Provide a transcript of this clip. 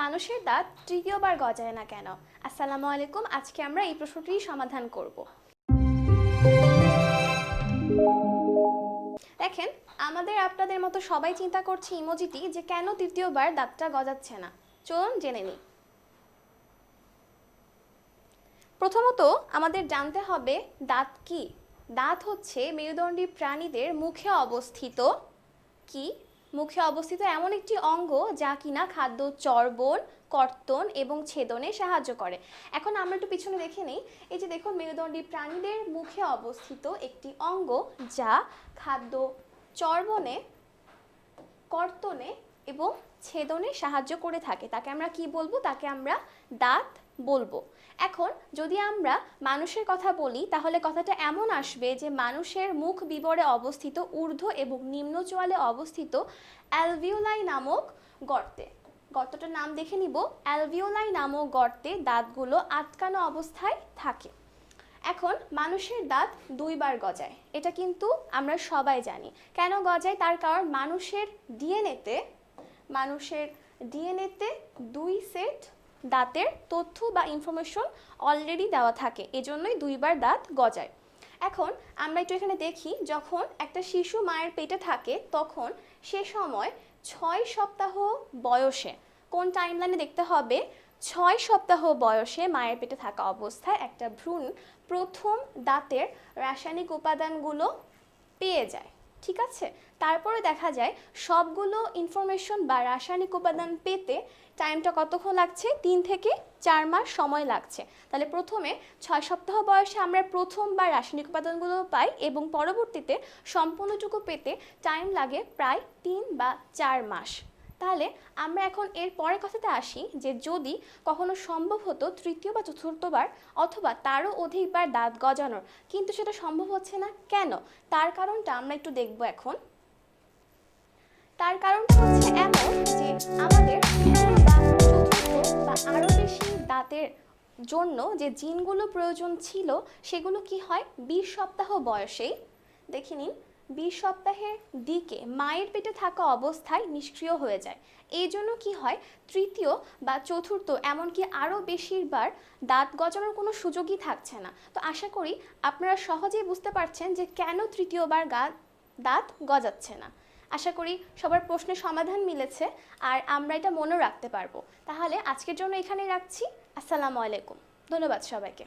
মানুষের দাঁত তৃতীয়বার গজায় না কেন? আসসালামু আলাইকুম, আজকে আমরা এই প্রশ্নটির সমাধান করব। দেখেন, আমাদের আপনাদের মতো সবাই চিন্তা করছে ইমোজিটি যে কেন তৃতীয়বার দাঁতটা গজাচ্ছে না? চলুন জেনে নিই। প্রথমত, আমাদের জানতে হবে দাঁত কি? দাঁত হচ্ছে মেরুদণ্ডী প্রাণীদের মুখে অবস্থিত কি? মুখে অবস্থিত এমন একটি অঙ্গ যা কিনা খাদ্য চর্বণ, কর্তন এবং ছেদনে সাহায্য করে। এখন আমরা একটু পিছনে দেখে নিই। এই যে দেখুন, মেরুদণ্ডী প্রাণীদের মুখে অবস্থিত একটি অঙ্গ যা খাদ্য চর্বণে, কর্তনে এবং ছেদনে সাহায্য করে থাকে। তাকে আমরা কি বলব? তাকে আমরা দাঁত বলব। এখন যদি আমরা মানুষের কথা বলি, তাহলে কথাটা এমন আসবে যে মানুষের মুখ বিবরে অবস্থিত, ঊর্ধ্ব এবং নিম্ন চোয়ালে অবস্থিত অ্যালভিওলাই নামক গর্তে। গর্তটার নাম দেখে নিব। অ্যালভিওলাই নামক গর্তে দাঁতগুলো আটকানো অবস্থায় থাকে। এখন মানুষের দাঁত দুইবার গজায়। এটা কিন্তু আমরা সবাই জানি। কেন গজায়? তার কারণ মানুষের ডিএনএতে মানুষের ডিএনএতে দুই সেট দাঁতের তথ্য বা ইনফরমেশন অলরেডি দেওয়া থাকে, এজন্যই দুইবার দাঁত গজায়। এখন আমরা একটু এখানে দেখি, যখন একটা শিশু মায়ের পেটে থাকে, তখন সে সময় ছয় সপ্তাহ বয়সে, কোন টাইমলাইনে দেখতে হবে? ছয় সপ্তাহ বয়সে মায়ের পেটে থাকা অবস্থায় একটা ভ্রূণ প্রথম দাঁতের রাসায়নিক উপাদানগুলো পেয়ে যায়। ঠিক আছে? তারপরে দেখা যায়, সবগুলো ইনফরমেশন বা রাসায়নিক উপাদান পেতে টাইমটা কতক্ষণ লাগছে? তিন থেকে চার মাস সময় লাগছে। তাহলে প্রথমে ছয় সপ্তাহ বয়সে আমরা প্রথমবার রাসায়নিক উপাদানগুলো পাই এবং পরবর্তীতে সম্পূর্ণটুকু পেতে টাইম লাগে প্রায় তিন বা চার মাস। তাহলে আমরা এখন এর পরের কথাতে আসি যে যদি কখনো সম্ভব হতো তৃতীয় বা চতুর্থবার অথবা তারও অধিকবার দাঁত গজানোর, কিন্তু সেটা সম্ভব হচ্ছে না, কেন? তার কারণটা আমরা একটু দেখব এখন। তার কারণটা হচ্ছে এমন যে আমাদের বা আরও বেশি দাঁতের জন্য যে জিনগুলো প্রয়োজন ছিল, সেগুলো কি হয়? বিশ সপ্তাহ বয়সেই। দেখে নিন। বিশ সপ্তাহের দিকে মায়ের পেটে থাকা অবস্থায় নিষ্ক্রিয় হয়ে যায়। এই জন্য কি হয়? তৃতীয় বা চতুর্থ, এমনকি আরও বেশিরবার দাঁত গজানোর কোনো সুযোগই থাকছে না। তো আশা করি আপনারা সহজেই বুঝতে পারছেন যে কেন তৃতীয়বার গা, দাঁত গজাচ্ছে না। আশা করি সবার প্রশ্নের সমাধান মিলেছে আর আমরা এটা মনেও রাখতে পারব। তাহলে আজকের জন্য এখানেই রাখছি। আসসালামু আলাইকুম। ধন্যবাদ সবাইকে।